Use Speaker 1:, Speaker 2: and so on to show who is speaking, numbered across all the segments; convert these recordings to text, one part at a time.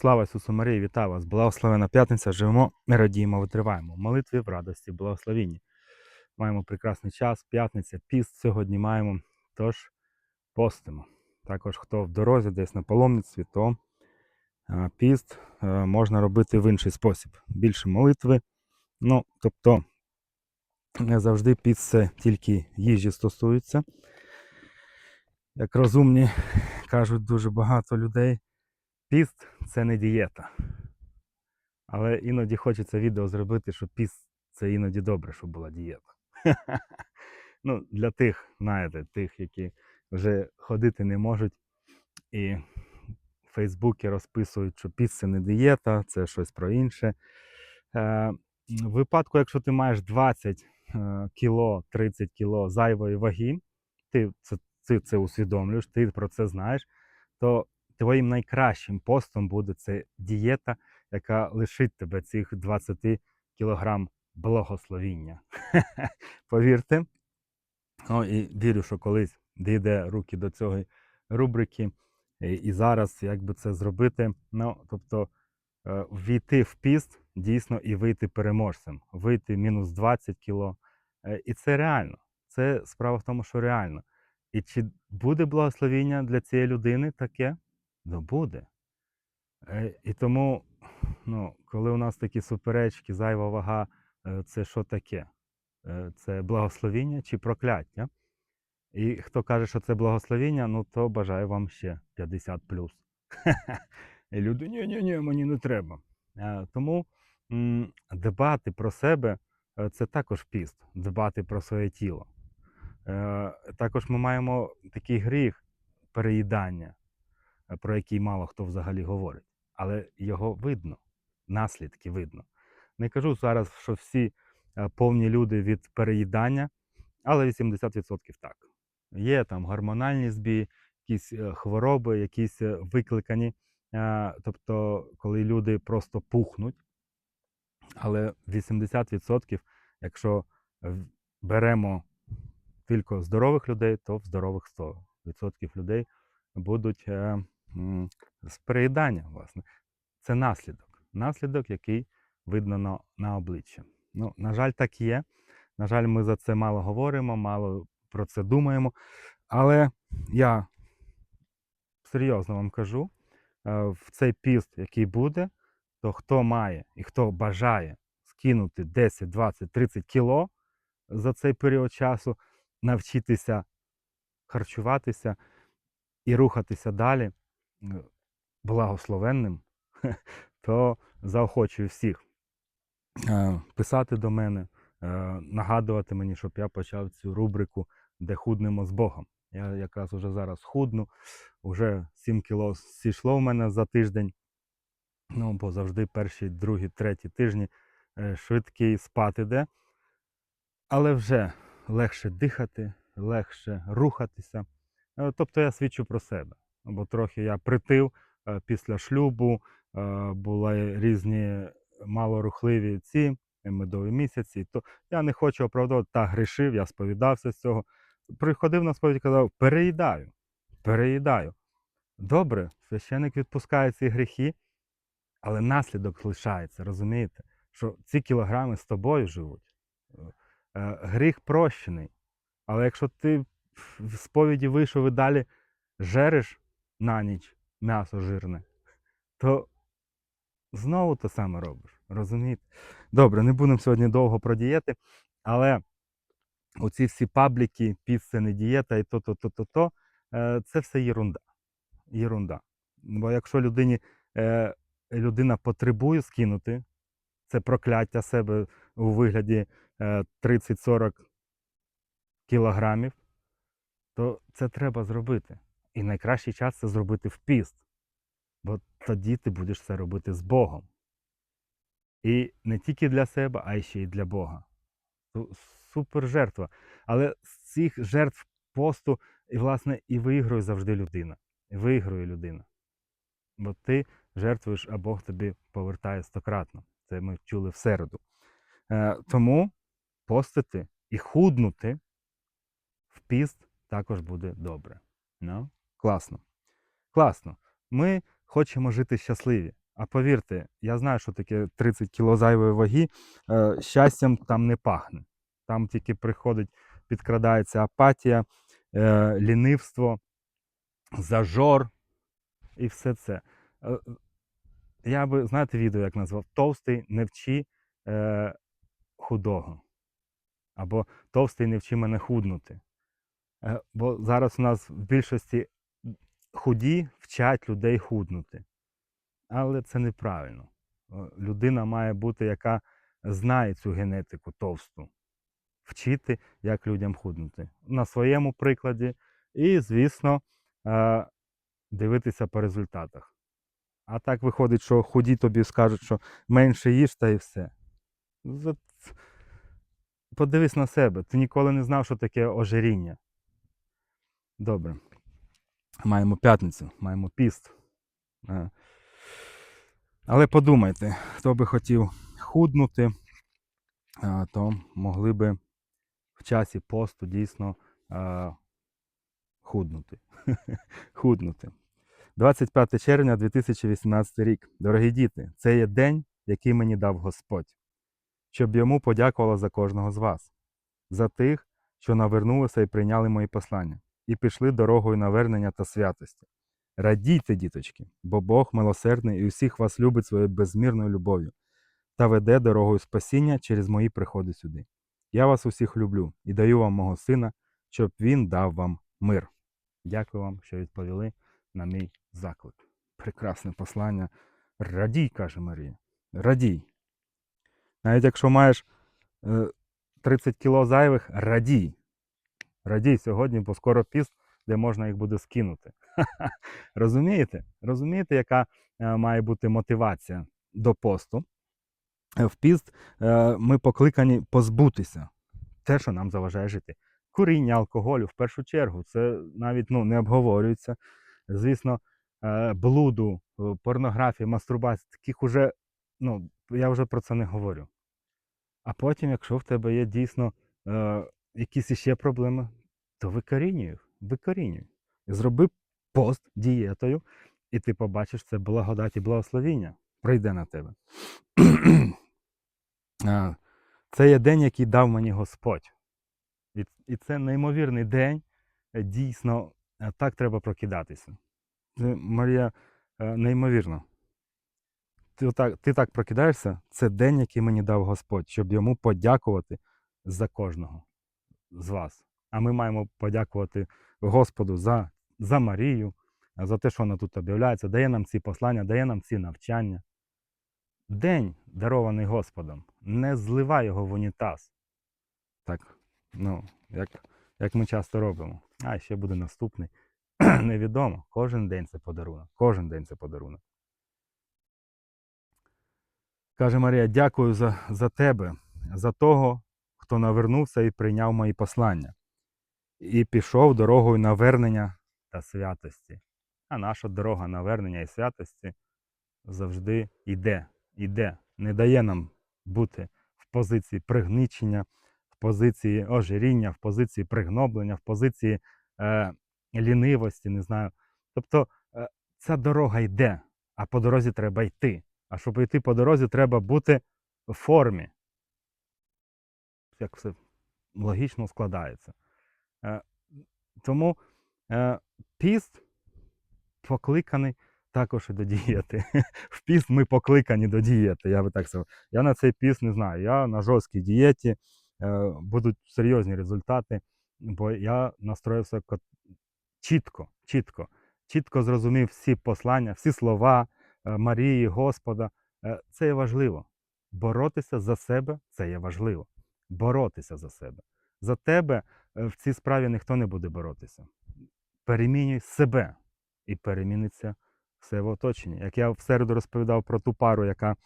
Speaker 1: Слава Ісусу Марії, вітаю вас! Благословена п'ятниця, живемо, радіємо, витриваємо. В молитві в радості, благословінні. Маємо прекрасний час, п'ятниця, піст сьогодні маємо, тож постимо. Також хто в дорозі, десь на паломництві, то піст е, можна робити в інший спосіб. Більше молитви. Ну, тобто, не завжди піст це тільки їжі стосується. Як розумні кажуть дуже багато людей, піст це не дієта. Але іноді хочеться відео зробити, що піст це іноді добре, щоб була дієта. ну, для тих, знаєте, тих, які вже ходити не можуть і в Фейсбуці розписують, що піст це не дієта, це щось про інше. Е, в випадку, якщо ти маєш 20 е, кіло, 30 кіло зайвої ваги, ти це, ти це усвідомлюєш, ти про це знаєш, то твоїм найкращим постом буде це дієта, яка лишить тебе цих 20 кілограм благословіння. Повірте. Ну і вірю, що колись дійде руки до цієї рубрики, і, зараз як би це зробити. Ну, тобто е, війти в піст дійсно і вийти переможцем, вийти мінус 20 кіло. Е, І це реально. Це справа в тому, що реально. І чи буде благословіння для цієї людини таке? Ну буде. Е, І тому, ну, коли у нас такі суперечки, зайва вага, е, це що таке? Е, Це благословіння чи прокляття? І хто каже, що це благословіння, ну то бажаю вам ще 50 плюс. І люди, ні, ні, ні, мені не треба. Тому дбати про себе це також піст, дбати про своє тіло. Також ми маємо такий гріх переїдання, про який мало хто взагалі говорить. Але його видно, наслідки видно. Не кажу зараз, що всі е, повні люди від переїдання, але 80% так. Є там гормональні збій, якісь е, хвороби, якісь е, викликані. е, Тобто, коли люди просто пухнуть. Але 80%, якщо беремо тільки здорових людей, то в здорових 100% людей будуть е, з переїдання, власне. Це наслідок. Наслідок, який видно на, на обличчі. Ну, на жаль, так є. На жаль, ми за це мало говоримо, мало про це думаємо. Але я серйозно вам кажу, е, в цей піст, який буде, то хто має і хто бажає скинути 10, 20, 30 кіло за цей період часу, навчитися харчуватися і рухатися далі благословенним, то заохочую всіх е, писати до мене, е, нагадувати мені, щоб я почав цю рубрику, де худнемо з Богом. Я якраз уже зараз худну, вже 7 кіло зійшло в мене за тиждень. Ну, бо завжди перші, другі, треті тижні е, швидкий спад іде. Але вже легше дихати, легше рухатися. Тобто я свідчу про себе. Бо трохи я притив е, після шлюбу, е, були різні малорухливі ці медові місяці. То я не хочу оправдовувати, та грішив, я сповідався з цього. Приходив на сповідь і казав, переїдаю, переїдаю. Добре, священик відпускає ці гріхи, але наслідок лишається, розумієте? Що ці кілограми з тобою живуть. Е, Гріх прощений. Але якщо ти в сповіді вийшов і далі жереш на ніч м'ясо жирне, то знову те саме робиш. Розумієте? Добре, не будемо сьогодні довго про дієти, але оці всі пабліки, не дієта і то, то, то, то, е, це все єрунда. Єрунда. Бо якщо людині, е, людина потребує скинути, це прокляття себе у вигляді е, 30-40 кілограмів, то це треба зробити. І найкращий час це зробити в піст. Бо тоді ти будеш це робити з Богом. І не тільки для себе, а ще й для Бога. Супер жертва. Але з цих жертв посту, і, власне, і виграє завжди людина. Виграє людина. Бо ти жертвуєш, а Бог тобі повертає стократно. Це ми чули в середу. Е, тому постити і худнути в піст також буде добре. Ну, класно. Класно. Ми хочемо жити щасливі, А повірте, я знаю, що таке 30 кг зайвої ваги. Е, щастям там не пахне. Там тільки приходить, підкрадається апатія, е, лінивство, зажор і все це. Е, я би, знаєте, відео як назвав? Товстий не вчи худого. Або товстий не вчи мене худнути. Бо зараз у нас в більшості худі вчать людей худнути. Але це неправильно. Людина має бути, яка знає цю генетику товсту. Вчити, як людям худнути. На своєму прикладі. І, звісно, е, дивитися по результатах. А так виходить, що худі тобі скажуть, що менше їж та і все. Подивись на себе. Ти ніколи не знав, що таке ожиріння. Добре. Маємо п'ятницю, маємо піст. Е. Але подумайте, хто би хотів худнути, е, то могли би в часі посту дійсно е, худнути. худнути. 25 червня 2018 рік. Дорогі діти, це є день, який мені дав Господь, щоб йому подякувала за кожного з вас, за тих, що навернулися і прийняли мої послання, і пішли дорогою навернення та святості. Радійте, діточки, бо Бог милосердний і усіх вас любить своєю безмірною любов'ю та веде дорогою спасіння через мої приходи сюди. Я вас усіх люблю і даю вам мого сина, щоб він дав вам мир. Дякую вам, що відповіли на мій заклик. Прекрасне послання. Радій, каже Марія. Радій. Навіть якщо маєш е, 30 кіло зайвих, радій. Радій сьогодні, бо скоро піст, де можна їх буде скинути. Розумієте? Розумієте, яка е, має бути мотивація до посту? Е, В піст е, ми покликані позбутися те, що нам заважає жити. Куріння, алкоголю в першу чергу, це навіть ну, не обговорюється. Звісно, блуду, порнографії, мастурбації, таких уже, ну, я вже про це не говорю. А потім, якщо в тебе є дійсно е, якісь іще проблеми, то викорінюй викорінюй. Зроби пост дієтою, і ти побачиш це благодать і благословіння прийде на тебе. Це є день, який дав мені Господь. І, і це неймовірний день. Е, Дійсно, е, так треба прокидатися. Марія, е, неймовірно. Ти, отак, ти так прокидаєшся, це день, який мені дав Господь, щоб йому подякувати за кожного з вас. А ми маємо подякувати Господу за, за Марію, за те, що вона тут об'являється, дає нам ці послання, дає нам ці навчання. День, дарований Господом, не зливай його в унітаз. Так, ну, як, як ми часто робимо. А ще буде наступний. Невідомо. Кожен день це подарунок. Кожен день це подарунок. Каже Марія, дякую за, за тебе, за того, хто навернувся і прийняв мої послання, і пішов дорогою навернення та святості. А наша дорога навернення і святості завжди йде, йде, не дає нам бути в позиції пригничення, в позиції ожиріння, в позиції пригноблення, в позиції е, лінивості, не знаю. Тобто е, ця дорога йде, а по дорозі треба йти. А щоб йти по дорозі, треба бути в формі. Як все логічно складається. Е, тому е, піст покликаний також і до дієти. В піст ми покликані до дієти. Я би так сказав. Я на цей піст не знаю. Я на жорсткій дієті, е, будуть серйозні результати, бо я настроївся чітко, чітко, чітко зрозумів всі послання, всі слова Марії, Господа. Це є важливо. Боротися за себе це є важливо. Боротися за себе. За тебе в цій справі ніхто не буде боротися. Перемінюй себе і переміниться все в оточенні. Як я в середу розповідав про ту пару, яка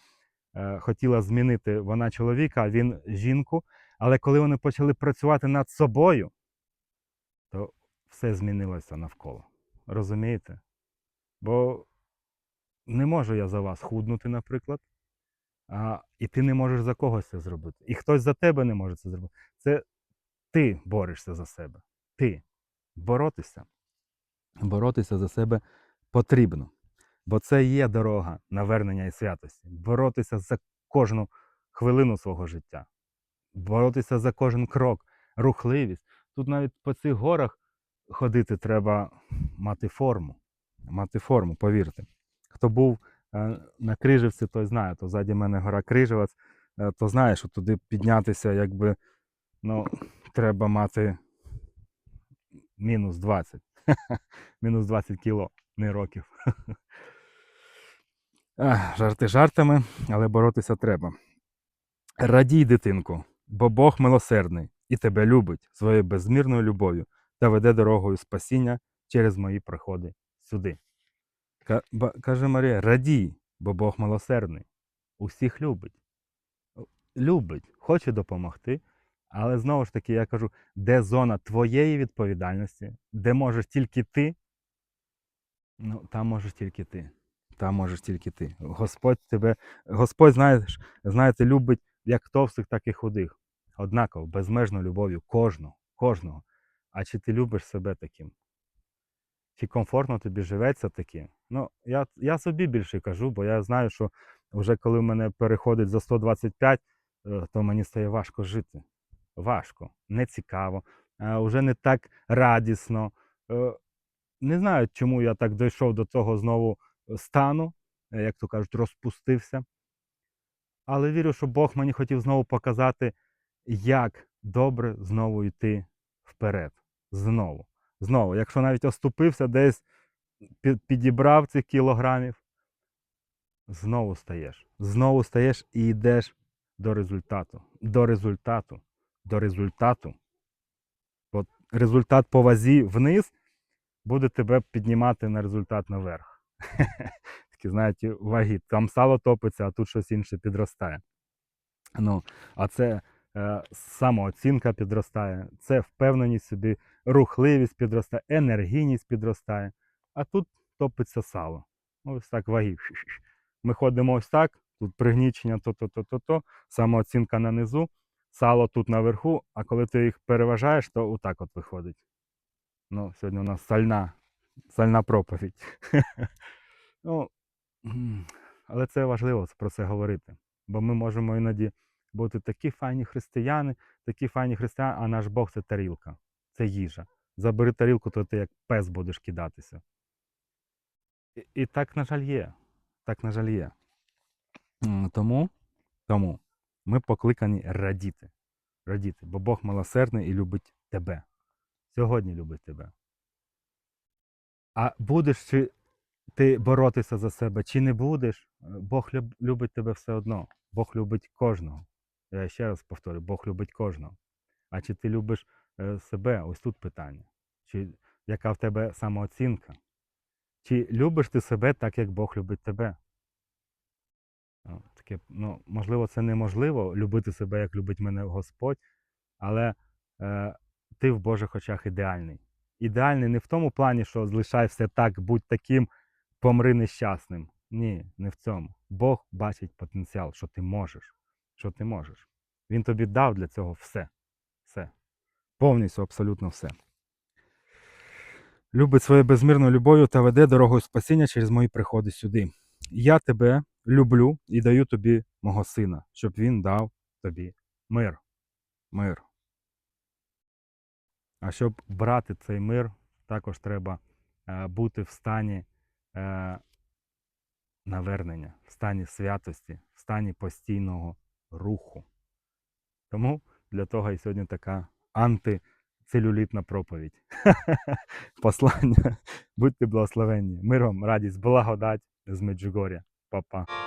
Speaker 1: е, хотіла змінити вона чоловіка, а він жінку. Але коли вони почали працювати над собою, то все змінилося навколо. Розумієте? Бо не можу я за вас худнути, наприклад, а, і ти не можеш за когось це зробити. І хтось за тебе не може це зробити. Це ти борешся за себе. Ти. Боротися. Боротися за себе потрібно. Бо це є дорога навернення і святості. Боротися за кожну хвилину свого життя, боротися за кожен крок, рухливість. Тут навіть по цих горах ходити треба мати форму. Мати форму, повірте. Хто був е, на Крижівці, той знає, то ззаді мене гора Крижевець, е, то знає, що туди піднятися, якби ну, треба мати мінус 20. мінус 20 кіло, не років. Жарти жартами, але боротися треба. Радій, дитинку, бо Бог милосердний і тебе любить своєю безмірною любов'ю та веде дорогою спасіння через мої приходи сюди. Каже Марія, радій, бо Бог милосердний. Усіх любить. Любить, хоче допомогти. Але знову ж таки, я кажу, де зона твоєї відповідальності, де можеш тільки ти, ну, там можеш тільки ти. Там можеш тільки ти. Господь тебе, Господь, знаєш, знаєте, любить як товстих, так і худих. Однаково, безмежною любов'ю кожного, кожного. А чи ти любиш себе таким? Чи комфортно тобі живеться таким? Ну, я, я собі більше кажу, бо я знаю, що вже коли в мене переходить за 125, е, то мені стає важко жити. Важко, не цікаво, е, вже не так радісно. Е, Не знаю, чому я так дійшов до того знову стану, е, як то кажуть, розпустився. Але вірю, що Бог мені хотів знову показати, як добре знову йти вперед. Знову. Знову, якщо навіть оступився, десь підібрав цих кілограмів, знову стаєш. Знову стаєш і йдеш до результату. До результату. До результату. От результат по вазі вниз буде тебе піднімати на результат наверх. Такі, знаєте, ваги. Там сало топиться, а тут щось інше підростає. Ну, а це е, самооцінка підростає, це впевненість собі, рухливість підростає, енергійність підростає. А тут топиться сало. Ну, Ось так ваги. Ми ходимо ось так, тут пригнічення, то-то-то-то-то, самооцінка на низу, сало тут наверху, а коли ти їх переважаєш, то отак от виходить. Ну, сьогодні у нас сальна, сальна проповідь. ну, але це важливо про це говорити. Бо ми можемо іноді бути такі файні християни, такі файні християни, а наш Бог це тарілка, це їжа. Забери тарілку, то ти як пес будеш кидатися. І, і так, на жаль, є. Так, на жаль, є. Тому, тому ми покликані радіти. Радіти, бо Бог милосердний і любить тебе. Сьогодні любить тебе. А будеш чи ти боротися за себе, чи не будеш, е, Бог любить тебе все одно. Бог любить кожного. Я ще раз повторю, Бог любить кожного. А чи ти любиш е, себе? Ось тут питання. Чи яка в тебе самооцінка? Чи любиш ти себе так, як Бог любить тебе? Таке, ну, можливо, це неможливо любити себе, як любить мене Господь, але е, ти в Божих очах ідеальний. Ідеальний не в тому плані, що залишай все так, будь таким, помри нещасним. Ні, не в цьому. Бог бачить потенціал, що ти можеш. Що ти можеш. Він тобі дав для цього все. Все. Повністю, абсолютно все. Любить своєю безмірною любов'ю та веде дорогою спасіння через мої приходи сюди. Я тебе люблю і даю тобі мого сина, щоб він дав тобі мир. Мир. А щоб брати цей мир, також треба е, бути в стані е, навернення, в стані святості, в стані постійного руху. Тому для того і сьогодні така антицелюлітна проповідь. Послання. Будьте благословенні. Мир вам, радість, благодать з Меджугоря. Па-па.